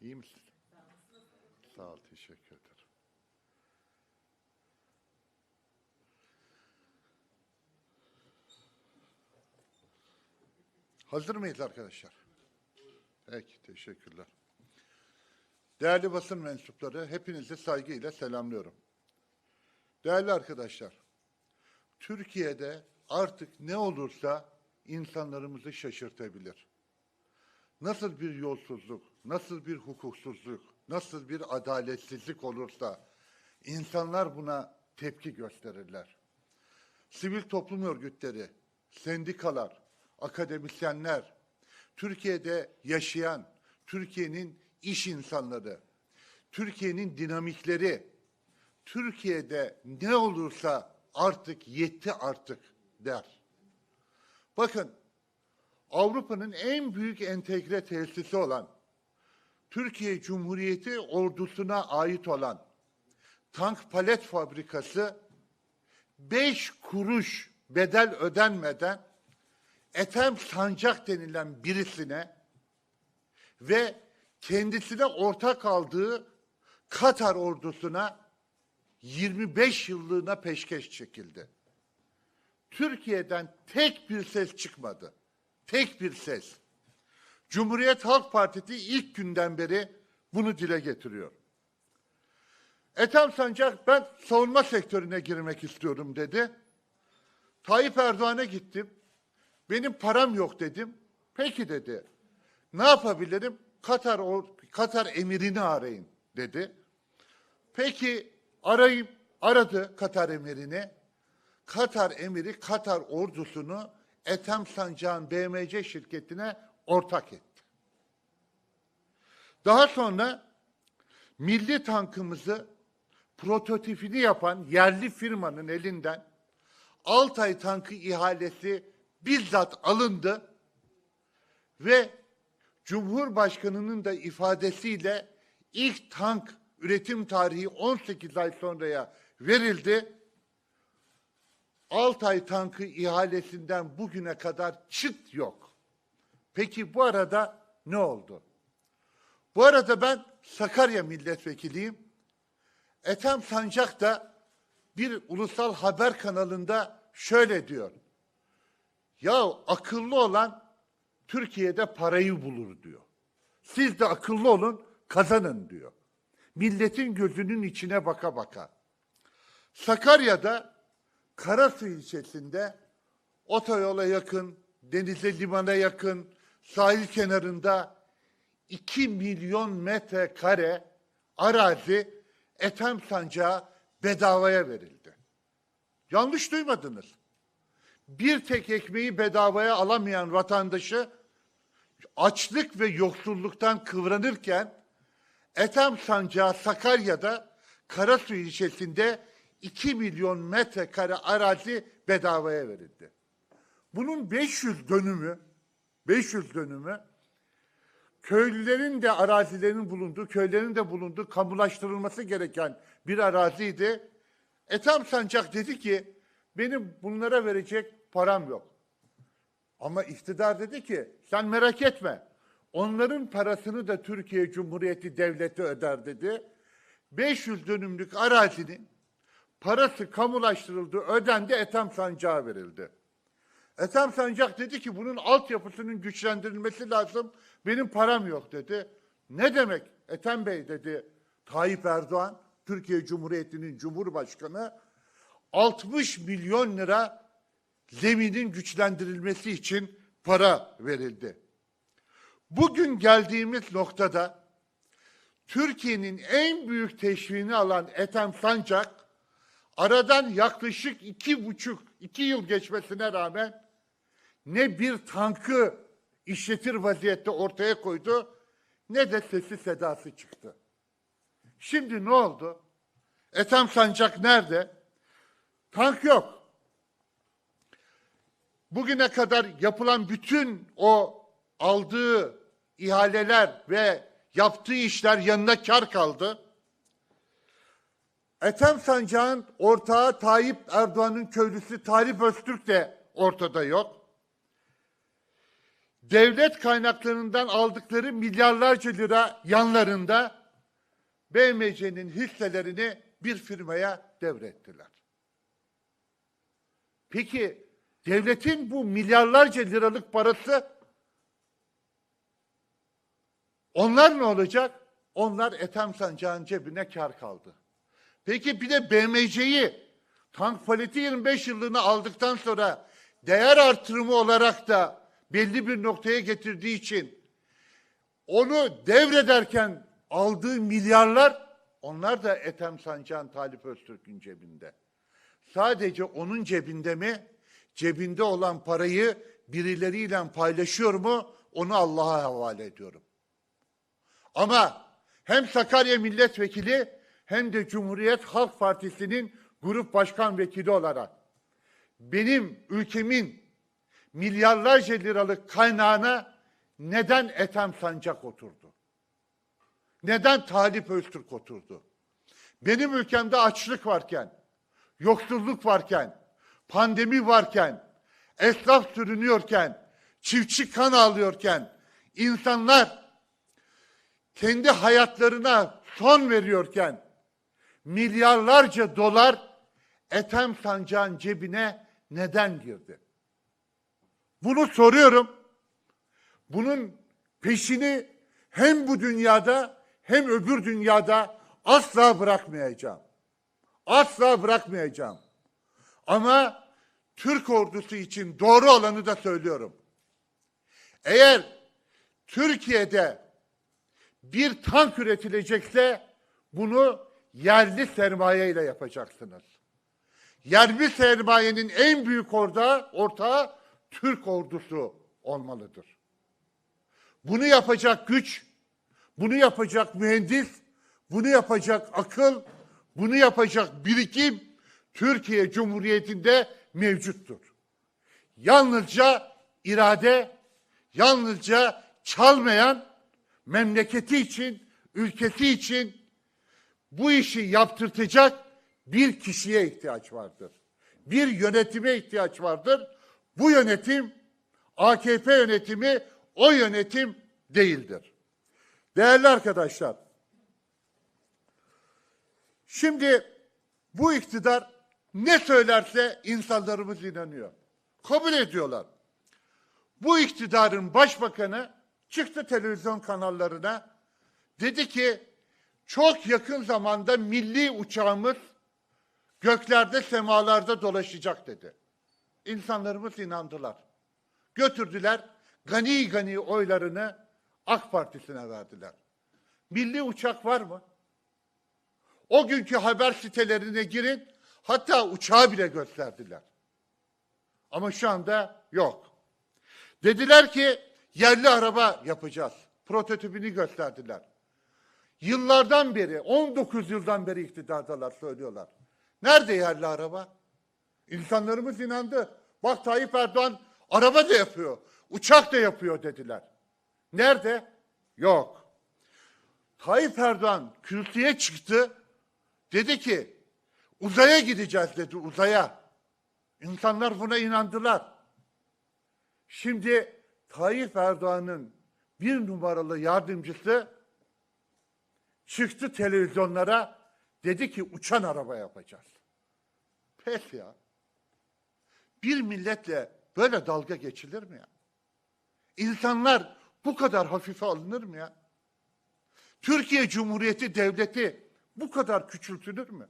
İyi misin? Sağ ol, teşekkür ederim. Hazır mıyız arkadaşlar? Peki, teşekkürler. Değerli basın mensupları, hepinizi saygıyla selamlıyorum. Değerli arkadaşlar, Türkiye'de artık ne olursa insanlarımızı şaşırtabilir. Nasıl bir yolsuzluk, nasıl bir hukuksuzluk, nasıl bir adaletsizlik olursa insanlar buna tepki gösterirler. Sivil toplum örgütleri, sendikalar, akademisyenler, Türkiye'de yaşayan, Türkiye'nin iş insanları, Türkiye'nin dinamikleri, Türkiye'de ne olursa artık yetti artık der. Bakın Avrupa'nın en büyük entegre tesisi olan Türkiye Cumhuriyeti ordusuna ait olan tank palet fabrikası 5 kuruş bedel ödenmeden Ethem Sancak denilen birisine ve kendisine ortak aldığı Katar ordusuna 25 yıllığına peşkeş çekildi. Türkiye'den tek bir ses çıkmadı. Tek bir ses. Cumhuriyet Halk Partisi ilk günden beri bunu dile getiriyor. Ethem Sancak ben savunma sektörüne girmek istiyorum dedi. Tayyip Erdoğan'a gittim. Benim param yok dedim. Peki dedi. Ne yapabilirim? Katar Katar emirini arayın dedi. Peki arayayım. Aradı Katar emirini. Katar emiri Katar ordusunu Ethem Sancak'ın BMC şirketine ortak etti. Daha sonra milli tankımızı prototipini yapan yerli firmanın elinden Altay tankı ihalesi bizzat alındı ve Cumhurbaşkanı'nın da ifadesiyle ilk tank üretim tarihi 18 ay sonraya verildi. Altay tankı ihalesinden bugüne kadar çıt yok. Peki bu arada ne oldu? Bu arada ben Sakarya milletvekiliyim. Ethem Sancak da bir ulusal haber kanalında şöyle diyor. Ya akıllı olan Türkiye'de parayı bulur diyor. Siz de akıllı olun, kazanın diyor. Milletin gözünün içine baka baka. Sakarya'da Karasu ilçesinde otoyola yakın, denize limana yakın, sahil kenarında 2 milyon metrekare arazi Ethem Sancağı bedavaya verildi. Yanlış duymadınız. Bir tek ekmeği bedavaya alamayan vatandaşı açlık ve yoksulluktan kıvranırken Ethem Sancağı Sakarya'da Karasu ilçesinde 2 milyon metrekare arazi bedavaya verildi. Bunun 500 dönümü 500 dönümü köylülerin de arazilerinin bulunduğu, köylerin de bulunduğu kamulaştırılması gereken bir araziydi. Ethem Sancak dedi ki benim bunlara verecek param yok. Ama iktidar dedi ki sen merak etme. Onların parasını da Türkiye Cumhuriyeti Devleti öder dedi. 500 dönümlük arazinin parası kamulaştırıldı, ödendi, Ethem Sancak'a verildi. Ethem Sancak dedi ki bunun altyapısının güçlendirilmesi lazım. Benim param yok dedi. Ne demek Ethem Bey dedi Tayyip Erdoğan, Türkiye Cumhuriyeti'nin Cumhurbaşkanı 60 milyon lira zeminin güçlendirilmesi için para verildi. Bugün geldiğimiz noktada Türkiye'nin en büyük teşviğini alan Ethem Sancak aradan yaklaşık iki buçuk, iki yıl geçmesine rağmen ne bir tankı işletir vaziyette ortaya koydu ne de sesi sedası çıktı. Şimdi ne oldu? Ethem Sancak nerede? Tank yok. Bugüne kadar yapılan bütün o aldığı ihaleler ve yaptığı işler yanına kar kaldı. Ethem Sancak'ın ortağı Tayyip Erdoğan'ın köylüsü Talip Öztürk de ortada yok. devlet kaynaklarından aldıkları milyarlarca lira yanlarında BMC'nin hisselerini bir firmaya devrettiler. Peki devletin bu milyarlarca liralık parası onlar ne olacak? Onlar Ethem Sancak'ın cebine kar kaldı. Peki bir de BMC'yi tank paleti 25 yıllığını aldıktan sonra değer artırımı olarak da belli bir noktaya getirdiği için onu devrederken aldığı milyarlar onlar da Ethem Sancak'ın Talip Öztürk'ün cebinde. Sadece onun cebinde mi? Cebinde olan parayı birileriyle paylaşıyor mu? Onu Allah'a havale ediyorum. Ama hem Sakarya Milletvekili hem de Cumhuriyet Halk Partisi'nin grup başkan vekili olarak benim ülkemin milyarlarca liralık kaynağına neden Ethem Sancak oturdu? Neden Talip Öztürk oturdu? Benim ülkemde açlık varken, yoksulluk varken, pandemi varken, esnaf sürünüyorken, çiftçi kan ağlıyorken, insanlar kendi hayatlarına son veriyorken milyarlarca dolar Ethem Sancak'ın cebine neden girdi? Bunu soruyorum. Bunun peşini hem bu dünyada hem öbür dünyada asla bırakmayacağım. Asla bırakmayacağım. Ama Türk ordusu için doğru olanı da söylüyorum. Eğer Türkiye'de bir tank üretilecekse bunu yerli sermaye ile yapacaksınız. Yerli sermayenin en büyük ortağı, ortağı Türk ordusu olmalıdır. Bunu yapacak güç, bunu yapacak mühendis, bunu yapacak akıl, bunu yapacak birikim Türkiye Cumhuriyeti'nde mevcuttur. Yalnızca irade, yalnızca çalmayan memleketi için, ülkesi için bu işi yaptırtacak bir kişiye ihtiyaç vardır. Bir yönetime ihtiyaç vardır. Bu yönetim AKP yönetimi o yönetim değildir. Değerli arkadaşlar, şimdi bu iktidar ne söylerse insanlarımız inanıyor. Kabul ediyorlar. Bu iktidarın başbakanı çıktı televizyon kanallarına dedi ki çok yakın zamanda milli uçağımız göklerde semalarda dolaşacak dedi. İnsanlarımız inandılar. Götürdüler gani gani oylarını AK Partisi'ne verdiler. Milli uçak var mı? O günkü haber sitelerine girin hatta uçağı bile gösterdiler. Ama şu anda yok. Dediler ki yerli araba yapacağız. Prototipini gösterdiler. Yıllardan beri, 19 yıldan beri iktidardalar söylüyorlar. Nerede yerli araba? İnsanlarımız inandı. Bak Tayyip Erdoğan araba da yapıyor, uçak da yapıyor dediler. Nerede? Yok. Tayyip Erdoğan kürsüye çıktı. Dedi ki uzaya gideceğiz dedi uzaya. İnsanlar buna inandılar. Şimdi Tayyip Erdoğan'ın bir numaralı yardımcısı çıktı televizyonlara dedi ki uçan araba yapacağız. Pes ya. Bir milletle böyle dalga geçilir mi ya? İnsanlar bu kadar hafife alınır mı ya? Türkiye Cumhuriyeti Devleti bu kadar küçültülür mü?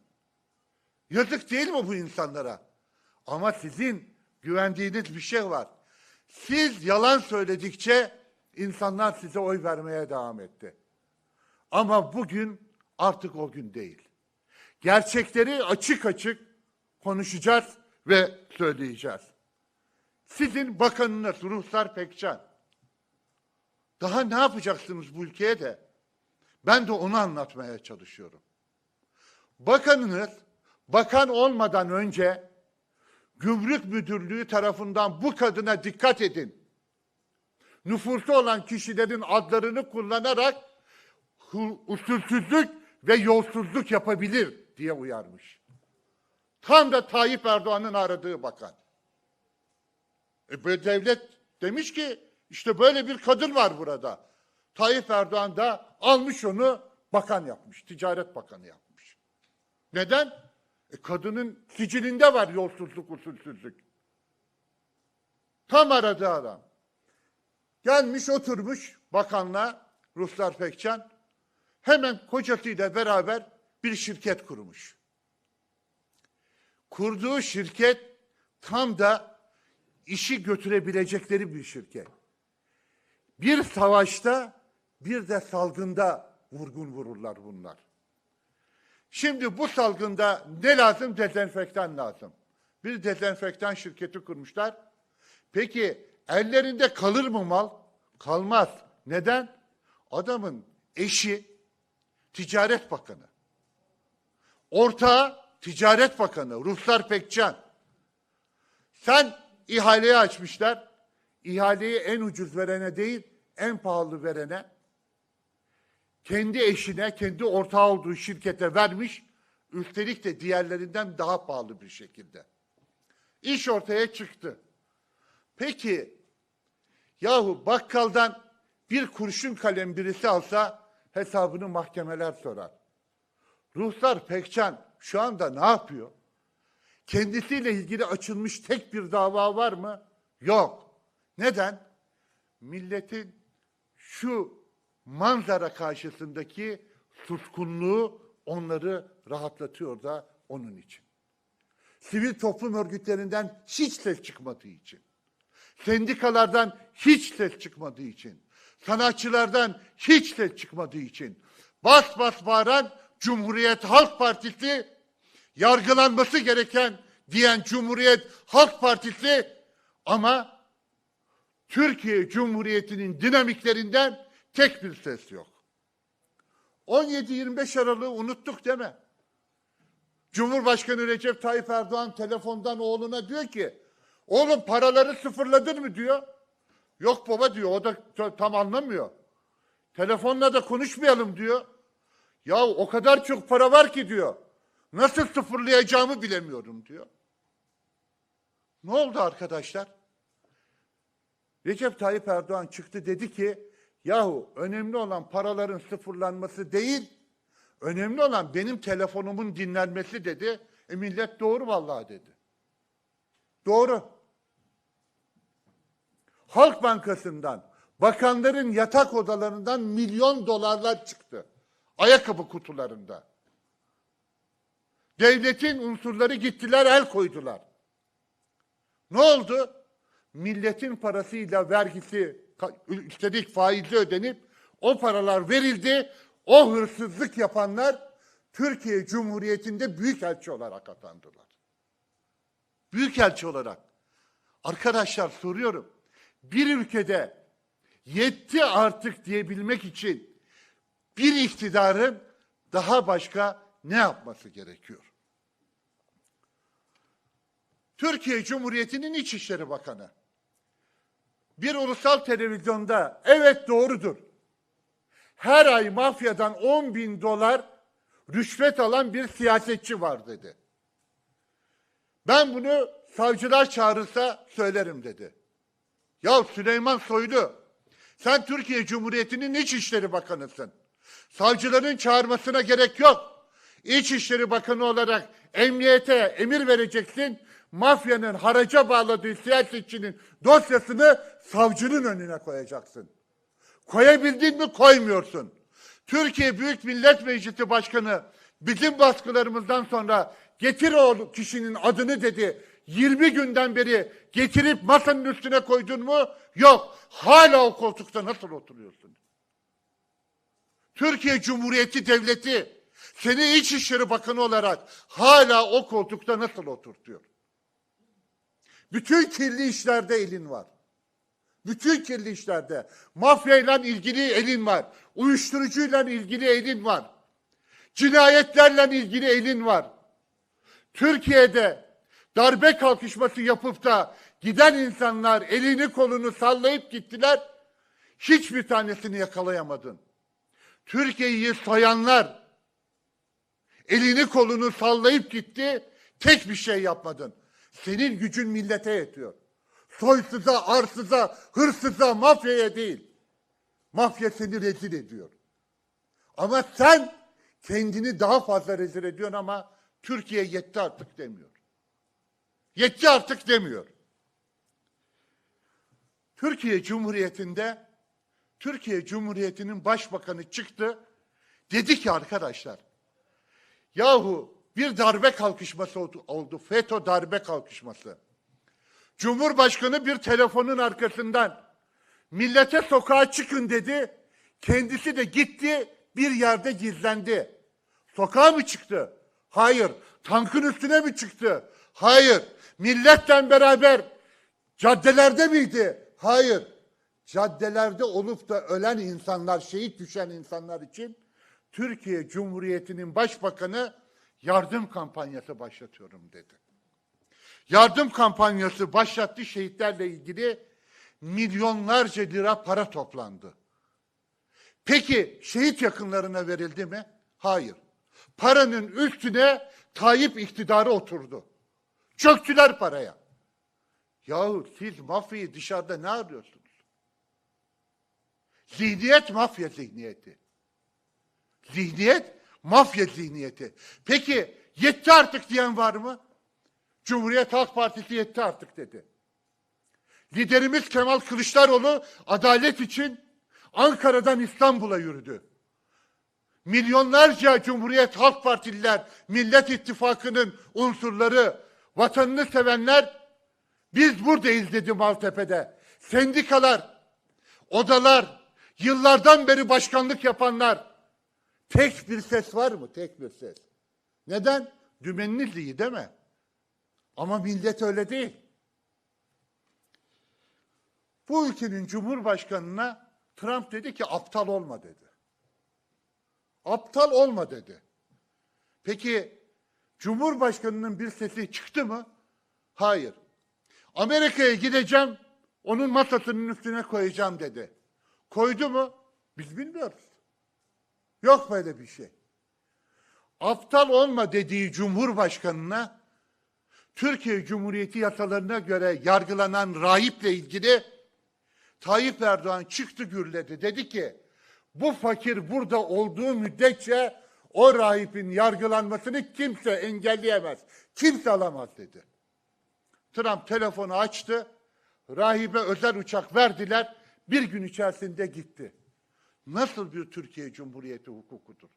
Yazık değil mi bu insanlara? Ama sizin güvendiğiniz bir şey var. Siz yalan söyledikçe insanlar size oy vermeye devam etti. Ama bugün artık o gün değil. Gerçekleri açık açık konuşacağız ve söyleyeceğiz. Sizin bakanınız Ruhsar Pekcan. Daha ne yapacaksınız bu ülkeye de? Ben de onu anlatmaya çalışıyorum. Bakanınız bakan olmadan önce Gümrük Müdürlüğü tarafından bu kadına dikkat edin. Nüfusu olan kişilerin adlarını kullanarak usulsüzlük ve yolsuzluk yapabilir diye uyarmış. Tam da Tayyip Erdoğan'ın aradığı bakan. E bu devlet demiş ki İşte böyle bir kadın var burada. Tayyip Erdoğan da almış onu bakan yapmış, ticaret bakanı yapmış. Neden? E kadının sicilinde var yolsuzluk, usulsüzlük. Tam aradığı adam. Gelmiş oturmuş bakanla Ruslar Pekcan. Hemen kocasıyla beraber bir şirket kurmuş. Kurduğu şirket tam da işi götürebilecekleri bir şirket. Bir savaşta bir de salgında vurgun vururlar bunlar. Şimdi bu salgında ne lazım? Dezenfektan lazım. Bir dezenfektan şirketi kurmuşlar. Peki ellerinde kalır mı mal? Kalmaz. Neden? Adamın eşi Ticaret Bakanı. Ortağı Ticaret Bakanı Ruslar Pekcan. Sen ihaleyi açmışlar. İhaleyi en ucuz verene değil, en pahalı verene, kendi eşine, kendi ortağı olduğu şirkete vermiş, üstelik de diğerlerinden daha pahalı bir şekilde. İş ortaya çıktı. Peki, yahu bakkaldan bir kurşun kalem birisi alsa hesabını mahkemeler sorar. Ruhsar Pekcan şu anda ne yapıyor? Kendisiyle ilgili açılmış tek bir dava var mı? Yok. Neden? Milletin şu manzara karşısındaki suskunluğu onları rahatlatıyor da onun için. Sivil toplum örgütlerinden hiç ses çıkmadığı için. Sendikalardan hiç ses çıkmadığı için. Sanatçılardan hiç ses çıkmadığı için. Bas bas bağıran Cumhuriyet Halk Partisi yargılanması gereken diyen Cumhuriyet Halk Partisi ama Türkiye Cumhuriyeti'nin dinamiklerinden tek bir ses yok. 17-25 Aralık'ı unuttuk mi? Cumhurbaşkanı Recep Tayyip Erdoğan telefondan oğluna diyor ki, oğlum paraları sıfırladın mı diyor. Yok baba diyor, o da tam anlamıyor. Telefonla da konuşmayalım diyor. Ya o kadar çok para var ki diyor. Nasıl sıfırlayacağımı bilemiyorum diyor. Ne oldu arkadaşlar? Recep Tayyip Erdoğan çıktı dedi ki yahu önemli olan paraların sıfırlanması değil, önemli olan benim telefonumun dinlenmesi dedi. E millet doğru vallahi dedi. Doğru. Halk Bankası'ndan, bakanların yatak odalarından milyon dolarlar çıktı. Ayakkabı kutularında. Devletin unsurları gittiler el koydular. Ne oldu? Milletin parasıyla vergisi üstelik faizi ödenip o paralar verildi. O hırsızlık yapanlar Türkiye Cumhuriyeti'nde büyükelçi olarak atandılar. Büyükelçi olarak. Arkadaşlar soruyorum. Bir ülkede yetti artık diyebilmek için bir iktidarın daha başka ne yapması gerekiyor? Türkiye Cumhuriyeti'nin İçişleri Bakanı bir ulusal televizyonda evet doğrudur. Her ay mafyadan 10 bin dolar rüşvet alan bir siyasetçi var dedi. Ben bunu savcılar çağırırsa söylerim dedi. Ya Süleyman Soylu sen Türkiye Cumhuriyeti'nin İçişleri Bakanısın. Savcıların çağırmasına gerek yok. İçişleri Bakanı olarak emniyete emir vereceksin. Mafyanın haraca bağladığı siyasetçinin dosyasını savcının önüne koyacaksın. Koyabildin mi koymuyorsun. Türkiye Büyük Millet Meclisi Başkanı bizim baskılarımızdan sonra getir o kişinin adını dedi. 20 günden beri getirip masanın üstüne koydun mu? Yok. Hala o koltukta nasıl oturuyorsun? Türkiye Cumhuriyeti Devleti seni İçişleri Bakanı olarak hala o koltukta nasıl oturtuyor? Bütün kirli işlerde elin var. Bütün kirli işlerde. Mafyayla ilgili elin var. Uyuşturucuyla ilgili elin var. Cinayetlerle ilgili elin var. Türkiye'de darbe kalkışması yapıp da giden insanlar elini kolunu sallayıp gittiler. Hiçbir tanesini yakalayamadın. Türkiye'yi soyanlar elini kolunu sallayıp gitti. Tek bir şey yapmadın. Senin gücün millete yetiyor. soysuza, arsıza, hırsıza, mafyaya değil. Mafya seni rezil ediyor. Ama sen kendini daha fazla rezil ediyorsun ama Türkiye yetti artık demiyor. Yetti artık demiyor. Türkiye Cumhuriyeti'nde Türkiye Cumhuriyeti'nin başbakanı çıktı. Dedi ki arkadaşlar yahu bir darbe kalkışması oldu. FETÖ darbe kalkışması. Cumhurbaşkanı bir telefonun arkasından millete sokağa çıkın dedi. Kendisi de gitti bir yerde gizlendi. Sokağa mı çıktı? Hayır. Tankın üstüne mi çıktı? Hayır. Milletle beraber caddelerde miydi? Hayır. Caddelerde olup da ölen insanlar, şehit düşen insanlar için Türkiye Cumhuriyeti'nin başbakanı yardım kampanyası başlatıyorum dedi. Yardım kampanyası başlattı şehitlerle ilgili milyonlarca lira para toplandı. Peki şehit yakınlarına verildi mi? Hayır. Paranın üstüne Tayyip iktidarı oturdu. Çöktüler paraya. Yahu siz mafyayı dışarıda ne arıyorsunuz? Zihniyet mafya zihniyeti. Zihniyet mafya zihniyeti. Peki yetti artık diyen var mı? Cumhuriyet Halk Partisi yetti artık dedi. Liderimiz Kemal Kılıçdaroğlu adalet için Ankara'dan İstanbul'a yürüdü. Milyonlarca Cumhuriyet Halk Partililer, Millet İttifakı'nın unsurları, vatanını sevenler biz buradayız dedi Maltepe'de. Sendikalar, odalar, yıllardan beri başkanlık yapanlar. Tek bir ses var mı? Tek bir ses. Neden? Dümeniniz iyi değil mi? Ama millet öyle değil. Bu ülkenin cumhurbaşkanına Trump dedi ki aptal olma dedi. Aptal olma dedi. Peki Cumhurbaşkanının bir sesi çıktı mı? Hayır. Amerika'ya gideceğim, onun masasının üstüne koyacağım dedi. Koydu mu? Biz bilmiyoruz. Yok böyle bir şey. Aptal olma dediği Cumhurbaşkanına Türkiye Cumhuriyeti yasalarına göre yargılanan rahiple ilgili Tayyip Erdoğan çıktı gürledi. Dedi ki bu fakir burada olduğu müddetçe o rahipin yargılanmasını kimse engelleyemez. Kimse alamaz dedi. Trump telefonu açtı. Rahibe özel uçak verdiler. Bir gün içerisinde gitti. Nasıl bir Türkiye Cumhuriyeti hukukudur?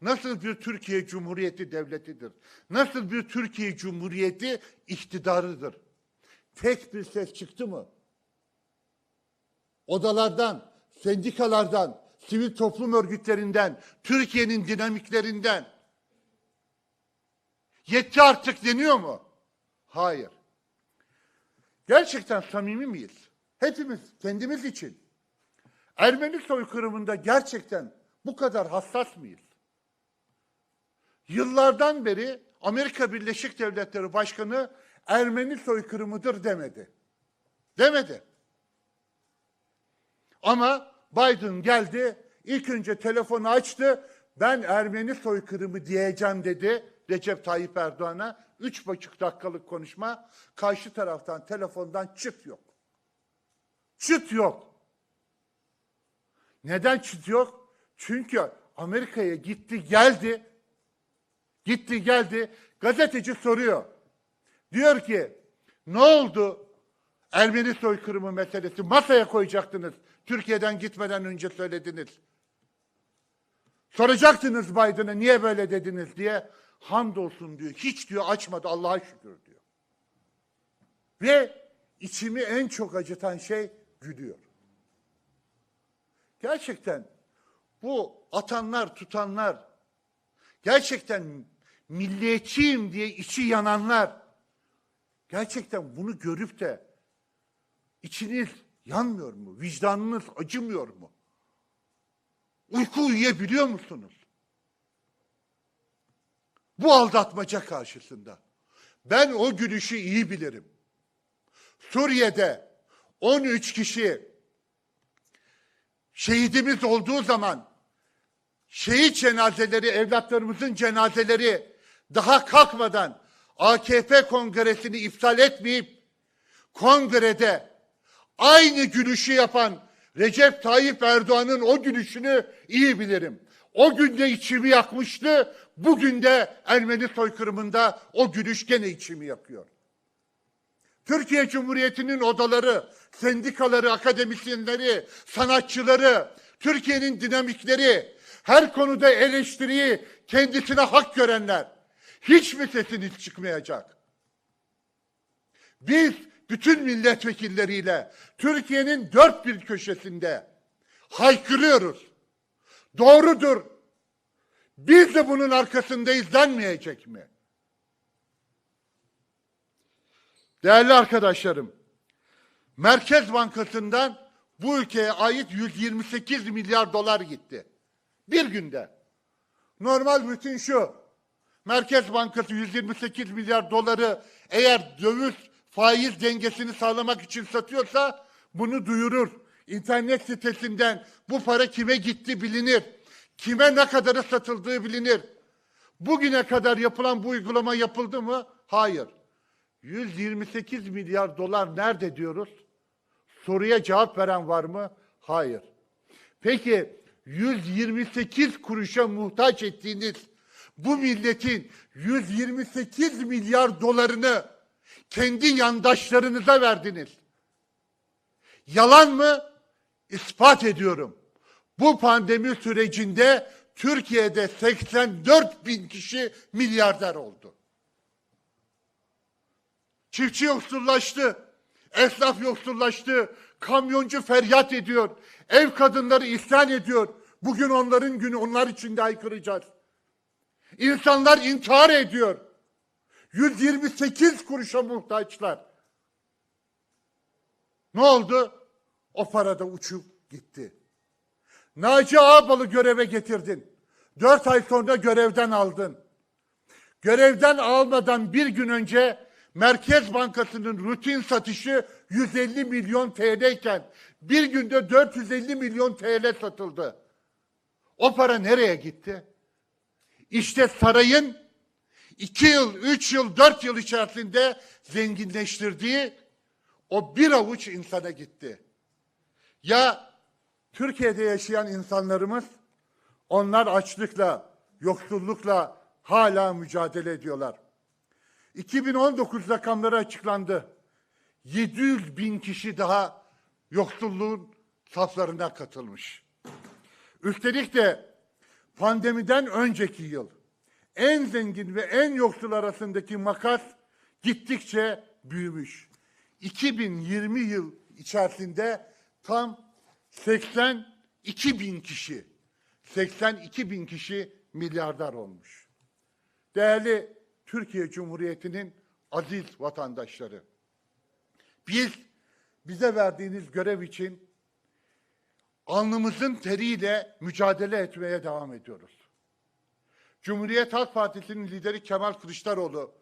Nasıl bir Türkiye Cumhuriyeti devletidir? Nasıl bir Türkiye Cumhuriyeti iktidarıdır? Tek bir ses çıktı mı? Odalardan, sendikalardan, sivil toplum örgütlerinden, Türkiye'nin dinamiklerinden. Yetti artık deniyor mu? Hayır. Gerçekten samimi miyiz? Hepimiz kendimiz için. Ermeni soykırımında gerçekten bu kadar hassas mıyız? Yıllardan beri Amerika Birleşik Devletleri Başkanı Ermeni soykırımıdır demedi. Demedi. Ama Biden geldi, ilk önce telefonu açtı, ben Ermeni soykırımı diyeceğim dedi Recep Tayyip Erdoğan'a. Üç buçuk dakikalık konuşma, karşı taraftan telefondan çıt yok. Çıt yok. Neden çıt yok? Çünkü Amerika'ya gitti geldi, gitti geldi, gazeteci soruyor. Diyor ki, ne oldu? Ermeni soykırımı meselesi masaya koyacaktınız. Türkiye'den gitmeden önce söylediniz. Soracaktınız Biden'a niye böyle dediniz diye. Hamdolsun diyor. Hiç diyor açmadı Allah'a şükür diyor. Ve içimi en çok acıtan şey gülüyor. Gerçekten bu atanlar, tutanlar, gerçekten milliyetçiyim diye içi yananlar, gerçekten bunu görüp de içiniz yanmıyor mu? Vicdanınız acımıyor mu? Uyku uyuyabiliyor musunuz? Bu aldatmaca karşısında. Ben o gülüşü iyi bilirim. Suriye'de 13 kişi şehidimiz olduğu zaman şehit cenazeleri, evlatlarımızın cenazeleri daha kalkmadan AKP kongresini iptal etmeyip kongrede Aynı gülüşü yapan Recep Tayyip Erdoğan'ın o gülüşünü iyi bilirim. O gün de içimi yakmıştı, bugün de Ermeni soykırımında o gülüş gene içimi yakıyor. Türkiye Cumhuriyeti'nin odaları, sendikaları, akademisyenleri, sanatçıları, Türkiye'nin dinamikleri, her konuda eleştiriyi kendisine hak görenler hiç mi sesiniz çıkmayacak? Biz bütün milletvekilleriyle Türkiye'nin dört bir köşesinde haykırıyoruz. Doğrudur. Biz de bunun arkasındayız denmeyecek mi? Değerli arkadaşlarım, Merkez Bankası'ndan bu ülkeye ait 128 milyar dolar gitti. Bir günde. Normal bütün şu. Merkez Bankası 128 milyar doları eğer döviz faiz dengesini sağlamak için satıyorsa bunu duyurur. İnternet sitesinden bu para kime gitti bilinir. Kime ne kadarı satıldığı bilinir. Bugüne kadar yapılan bu uygulama yapıldı mı? Hayır. 128 milyar dolar nerede diyoruz? Soruya cevap veren var mı? Hayır. Peki 128 kuruşa muhtaç ettiğiniz bu milletin 128 milyar dolarını kendi yandaşlarınıza verdiniz. Yalan mı? İspat ediyorum. Bu pandemi sürecinde Türkiye'de 84 bin kişi milyarder oldu. Çiftçi yoksullaştı. Esnaf yoksullaştı. Kamyoncu feryat ediyor. Ev kadınları isyan ediyor. Bugün onların günü onlar için de haykıracağız. İnsanlar intihar ediyor. 128 kuruşa muhtaçlar. Ne oldu? O para da uçup gitti. Naci Ağbal'ı göreve getirdin. Dört ay sonra görevden aldın. Görevden almadan bir gün önce Merkez Bankası'nın rutin satışı 150 milyon TL iken bir günde 450 milyon TL satıldı. O para nereye gitti? İşte sarayın iki yıl, üç yıl, dört yıl içerisinde zenginleştirdiği o bir avuç insana gitti. Ya Türkiye'de yaşayan insanlarımız onlar açlıkla, yoksullukla hala mücadele ediyorlar. 2019 rakamları açıklandı. 700 bin kişi daha yoksulluğun saflarına katılmış. Üstelik de pandemiden önceki yıl en zengin ve en yoksul arasındaki makas gittikçe büyümüş. 2020 yıl içerisinde tam 82 bin kişi, 82 bin kişi milyarder olmuş. Değerli Türkiye Cumhuriyeti'nin aziz vatandaşları, biz bize verdiğiniz görev için alnımızın teriyle mücadele etmeye devam ediyoruz. Cumhuriyet Halk Partisi'nin lideri Kemal Kılıçdaroğlu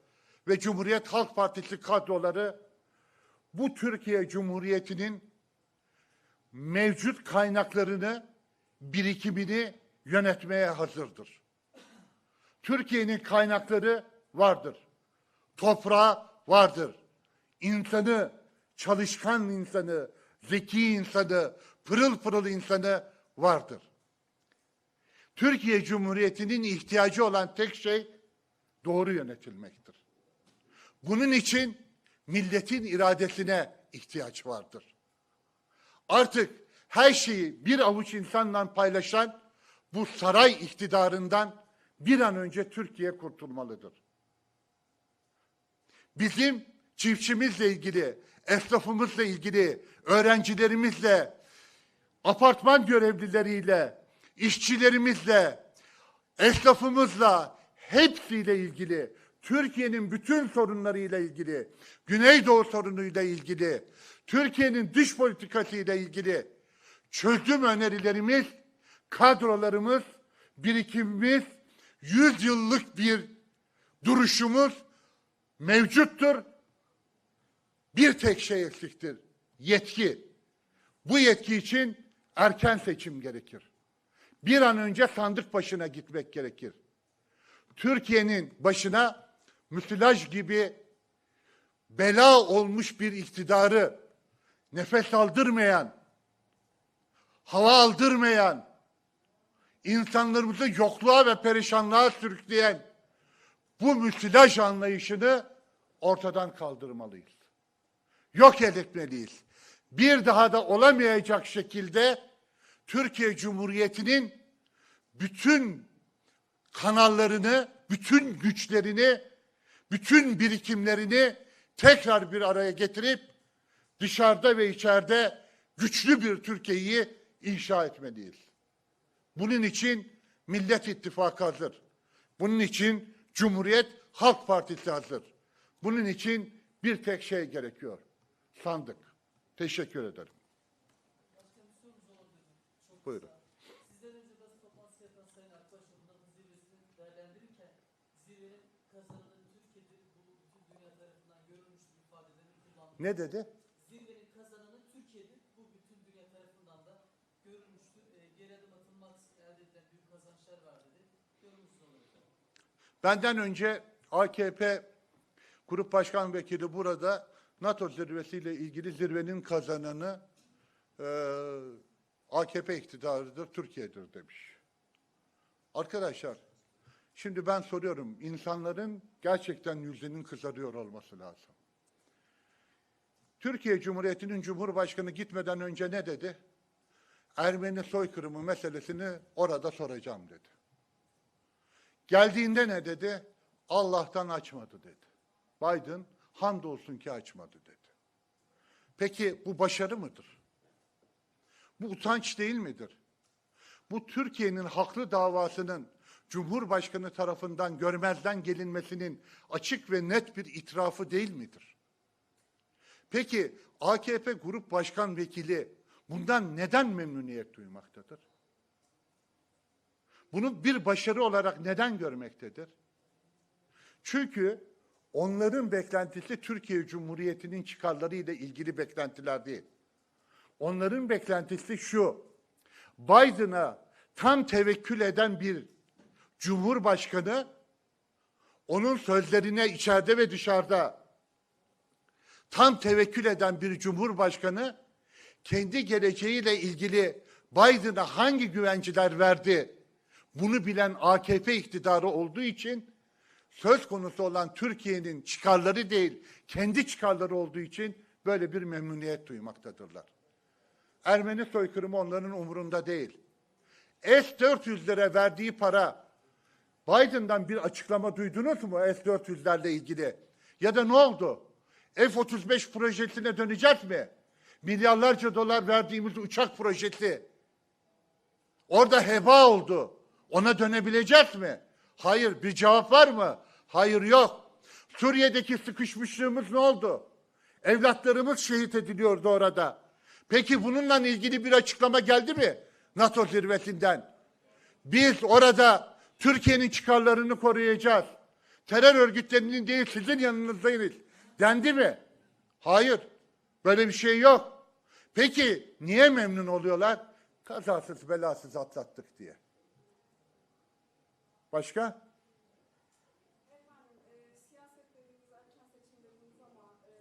ve Cumhuriyet Halk Partisi kadroları bu Türkiye Cumhuriyeti'nin mevcut kaynaklarını, birikimini yönetmeye hazırdır. Türkiye'nin kaynakları vardır. Toprağı vardır. İnsanı, çalışkan insanı, zeki insanı, pırıl pırıl insanı vardır. Türkiye Cumhuriyeti'nin ihtiyacı olan tek şey doğru yönetilmektir. Bunun için milletin iradesine ihtiyaç vardır. Artık her şeyi bir avuç insanla paylaşan bu saray iktidarından bir an önce Türkiye kurtulmalıdır. Bizim çiftçimizle ilgili, esnafımızla ilgili, öğrencilerimizle, apartman görevlileriyle, işçilerimizle, esnafımızla, hepsiyle ilgili, Türkiye'nin bütün sorunlarıyla ilgili, Güneydoğu sorunuyla ilgili, Türkiye'nin dış politikasıyla ilgili çözüm önerilerimiz, kadrolarımız, birikimimiz, yüz yıllık bir duruşumuz mevcuttur. Bir tek şey eksiktir. Yetki. Bu yetki için erken seçim gerekir. Bir an önce sandık başına gitmek gerekir. Türkiye'nin başına müsilaj gibi bela olmuş bir iktidarı nefes aldırmayan, hava aldırmayan, insanlarımızı yokluğa ve perişanlığa sürükleyen bu müsilaj anlayışını ortadan kaldırmalıyız. Yok etmeliyiz. Bir daha da olamayacak şekilde Türkiye Cumhuriyeti'nin bütün kanallarını, bütün güçlerini, bütün birikimlerini tekrar bir araya getirip dışarıda ve içeride güçlü bir Türkiye'yi inşa etmeliyiz. Bunun için Millet İttifakı hazır. Bunun için Cumhuriyet Halk Partisi hazır. Bunun için bir tek şey gerekiyor. Sandık. Teşekkür ederim. Buyurun. Zirvenin kazananı Türkiye'de bu bütün dünya tarafından görülmüştür ifadelerini kullandı. Ne dedi? Zirvenin kazananı Türkiye'dir. Bu bütün dünya tarafından da görülmüştür. E, geri adım atılmaksızın elde edilen büyük kazançlar var dedi. Yorumunuzu. Benden önce AKP Grup Başkan Vekili burada NATO zirvesiyle ilgili zirvenin kazananı eee, AKP iktidarıdır, Türkiye'dir demiş. Arkadaşlar, şimdi ben soruyorum, insanların gerçekten yüzünün kızarıyor olması lazım. Türkiye Cumhuriyeti'nin Cumhurbaşkanı gitmeden önce ne dedi? Ermeni soykırımı meselesini orada soracağım dedi. Geldiğinde ne dedi? Allah'tan açmadı dedi. Biden hamdolsun ki açmadı dedi. Peki bu başarı mıdır? Bu utanç değil midir? Bu Türkiye'nin haklı davasının Cumhurbaşkanı tarafından görmezden gelinmesinin açık ve net bir itirafı değil midir? Peki AKP Grup Başkan Vekili bundan neden memnuniyet duymaktadır? Bunu bir başarı olarak neden görmektedir? Çünkü onların beklentisi Türkiye Cumhuriyeti'nin çıkarları ile ilgili beklentiler değil. Onların beklentisi şu. Biden'a tam tevekkül eden bir cumhurbaşkanı onun sözlerine içeride ve dışarıda tam tevekkül eden bir cumhurbaşkanı kendi geleceğiyle ilgili Biden'a hangi güvenciler verdi bunu bilen AKP iktidarı olduğu için söz konusu olan Türkiye'nin çıkarları değil, kendi çıkarları olduğu için böyle bir memnuniyet duymaktadırlar. Ermeni soykırımı onların umurunda değil. S-400'lere verdiği para, Biden'dan bir açıklama duydunuz mu S-400'lerle ilgili? Ya da ne oldu? F-35 projesine döneceğiz mi? Milyarlarca dolar verdiğimiz uçak projesi. Orada heba oldu. Ona dönebileceğiz mi? Hayır. Bir cevap var mı? Hayır yok. Suriye'deki sıkışmışlığımız ne oldu? Evlatlarımız şehit ediliyordu orada. Peki bununla ilgili bir açıklama geldi mi? NATO zirvesinden. Biz orada Türkiye'nin çıkarlarını koruyacağız. Terör örgütlerinin değil sizin yanınızdayız. Dendi mi? Hayır. Böyle bir şey yok. Peki niye memnun oluyorlar? Kazasız belasız atlattık diye. Başka? Efendim, e, siyasetlerimiz erken seçimlerimiz ama e,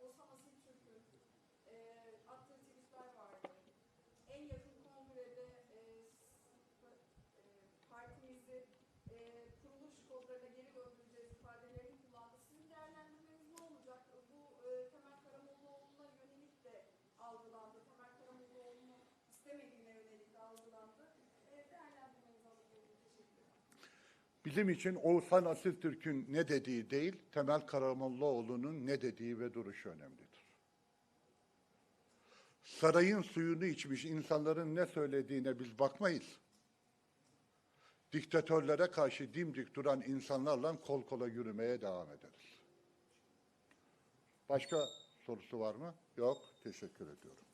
Oğuzhan Asiltürk'ün e, attığı tweetler vardı. En yakın kongrede e, s- e, partimizi e, kuruluş kodlarına geri döndüreceğiz ifadelerini kullandı. Sizin değerlendirmeniz ne olacak? Bu e, Temel Karamollaoğlu'na yönelik de algılandı. Temel Karamollaoğlu'nu istemediğine yönelik de algılandı. E, değerlendirmenizi alabilirim. Teşekkür ederim. Bizim için Oğuzhan Asiltürk'ün ne dediği değil, Temel Karamollaoğlu'nun ne dediği ve duruşu önemlidir. Sarayın suyunu içmiş insanların ne söylediğine biz bakmayız. Diktatörlere karşı dimdik duran insanlarla kol kola yürümeye devam ederiz. Başka sorusu var mı? Yok. Teşekkür ediyorum.